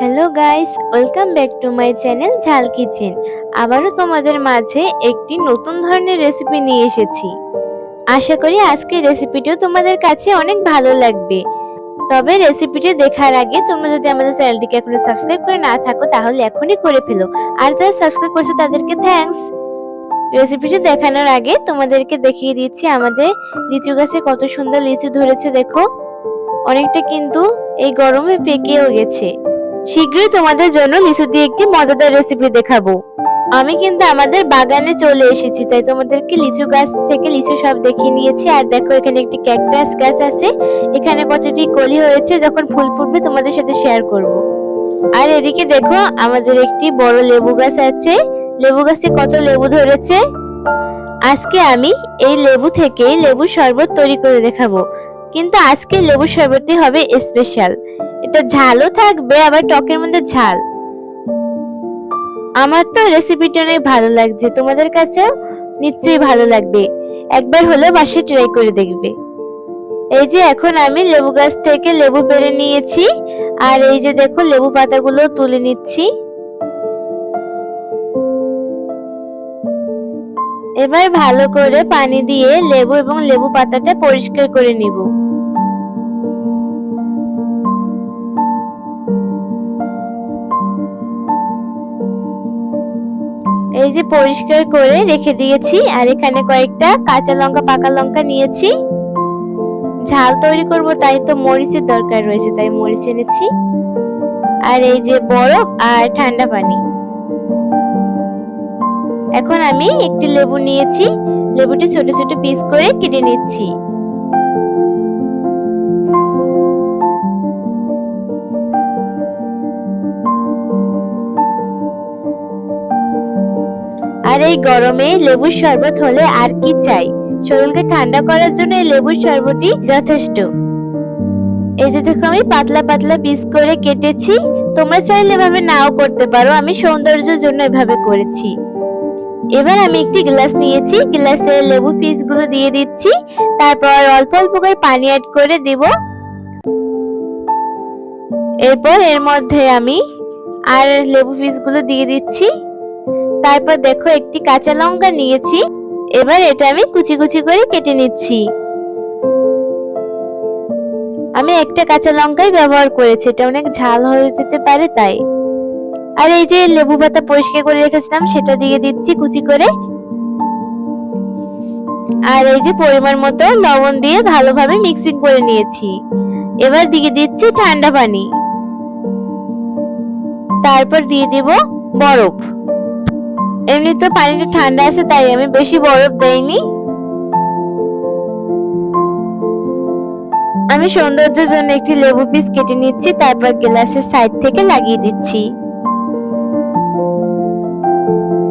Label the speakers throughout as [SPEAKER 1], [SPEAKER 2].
[SPEAKER 1] Hello guys, welcome back to my channel Jhal kitchen. আবারও তোমাদের মাঝে একটি নতুন ধরনের রেসিপি নিয়ে এসেছি। আশা করি আজকের রেসিপিটিও তোমাদের কাছে অনেক ভালো লাগবে। তবে রেসিপিটি দেখার আগে তোমরা যদি আমাদের চ্যানেলটিকে এখনও সাবস্ক্রাইব করে না থাকো, তাহলে এখনই করে ফেলো। আর যারা সাবস্ক্রাইব করছ, তাদেরকে থ্যাঙ্কস রেসিপিটি দেখানোর আগে তোমাদেরকে দেখিয়ে দিচ্ছি আমাদের লিচু গাছে কত সুন্দর লিচু ধরেছে, দেখো। অনেকটা কিন্তু এই গরমে পেকেও গেছে। শীঘ্রই তোমাদের জন্য লিচু দিয়ে একটি মজাদার রেসিপি দেখাবো। আমি কিন্তু আমাদের বাগানে চলে এসেছি, তাই তোমাদেরকে লিচু গাছ থেকে লিচু সব দেখিয়ে নিয়েছি। আর দেখো, এখানে একটি ক্যাকটাস গাছ আছে। এখানে কতটি কলি হয়েছে, যখন ফুল ফুটবে তোমাদের সাথে শেয়ার করব। আর এদিকে দেখো, আমাদের একটি বড় লেবু গাছ আছে। লেবু গাছে কত লেবু ধরেছে? আজকে আমি এই লেবু থেকে লেবু শরবত তৈরি করে দেখাবো। কিন্তু আজকে লেবু শরবতটি হবে স্পেশাল এটা ঝালও থাকবে, আবার টকের মধ্যে ঝাল। আমার তো রেসিপিটা অনেক ভালো লাগছে, তোমাদের কাছেও নিশ্চয়ই ভালো লাগবে। একবার হলেও বাসে ট্রাই করে দেখবে। এই যে এখন আমি লেবু গাছ থেকে লেবু পেরে নিয়েছি, আর এই যে দেখো লেবু পাতাগুলো তুলে নিচ্ছি। এবার ভালো করে পানি দিয়ে লেবু এবং লেবু পাতাটা পরিষ্কার করে নিব। এই যে পরিষ্কার করে রেখে দিয়েছি, আর এখানে কয়েকটা কাঁচা লঙ্কা, পাকা লঙ্কা নিয়েছি। ঝাল তৈরি করব, তাই তো মরিচের দরকার রয়েছে, তাই মরিচ এনেছি। আর এই যে বরফ আর ঠান্ডা পানি। এখন আমি একটি লেবু নিয়েছি, লেবুটি ছোট ছোট পিস করে কেটে নিচ্ছি। আর এই গরমে লেবুর শরবত হলে আর কি চাই? শরীরকে ঠান্ডা করার জন্য এই লেবুর শরবতই যথেষ্ট। এই যে দেখো আমি পাতলা পাতলা পিস করে কেটেছি। তোমরা চাইলে এভাবে নাও করতে পারো। আমি সৌন্দর্যের জন্য এভাবে করেছি। এবার আমি একটি গ্লাস নিয়েছি। গ্লাসে লেবু পিসগুলো দিয়ে দিচ্ছি। তারপর অল্প অল্প করে পানি অ্যাড করে দিব। এরপর এর মধ্যে আমি আর লেবু পিসগুলো দিয়ে দিচ্ছি। তারপর দেখো একটি কাঁচা লঙ্কা নিয়েছি। এবার এটা আমি কুচি কুচি করে কেটে নিচ্ছি। আমি একটা কাঁচা লঙ্কাই ব্যবহার করেছি, এটা অনেক ঝাল হয়ে যেতে পারে তাই। আর এই যে লেবু পাতা পরিষ্কার করে রেখেছিলাম, সেটা দিয়ে দিচ্ছি কুচি করে। আর এই যে পরিমাণ মতো লবণ দিয়ে ভালোভাবে মিক্সিং করে নিয়েছি। এবার দিয়ে দিচ্ছি ঠান্ডা পানি। তারপর দিয়ে দিব বরফ। এমনি তো পানিটা ঠান্ডা আছে, তাই আমি বেশি বরফ দেইনি। আমি সৌন্দর্যের জন্য একটি লেবু পিস কেটে নিচ্ছি, তারপর গ্লাসের সাইড থেকে লাগিয়ে দিচ্ছি।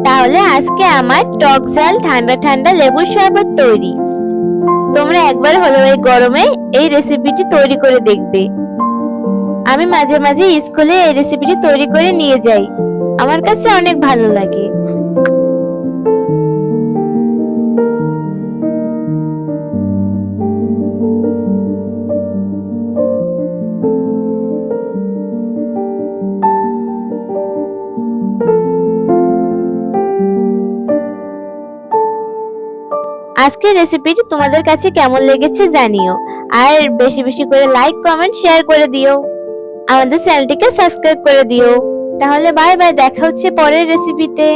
[SPEAKER 1] তাহলে আজকে আমার টক ঝাল ঠান্ডা ঠান্ডা লেবুর শরবত তৈরি। তোমরা একবার হলো এই গরমে এই রেসিপিটি তৈরি করে দেখবে। আমি মাঝে মাঝে স্কুলে এই রেসিপিটি তৈরি করে নিয়ে যাই। আমার কাছে অনেক ভালো লাগে। আজকের রেসিপিটি তোমাদের কাছে কেমন লেগেছে জানিও। আর বেশি বেশি করে লাইক কমেন্ট শেয়ার করে দিও। আমাদের চ্যানেলটিকে সাবস্ক্রাইব করে দিও। তাহলে বাই বাই দেখা হচ্ছে পরের রেসিপিতে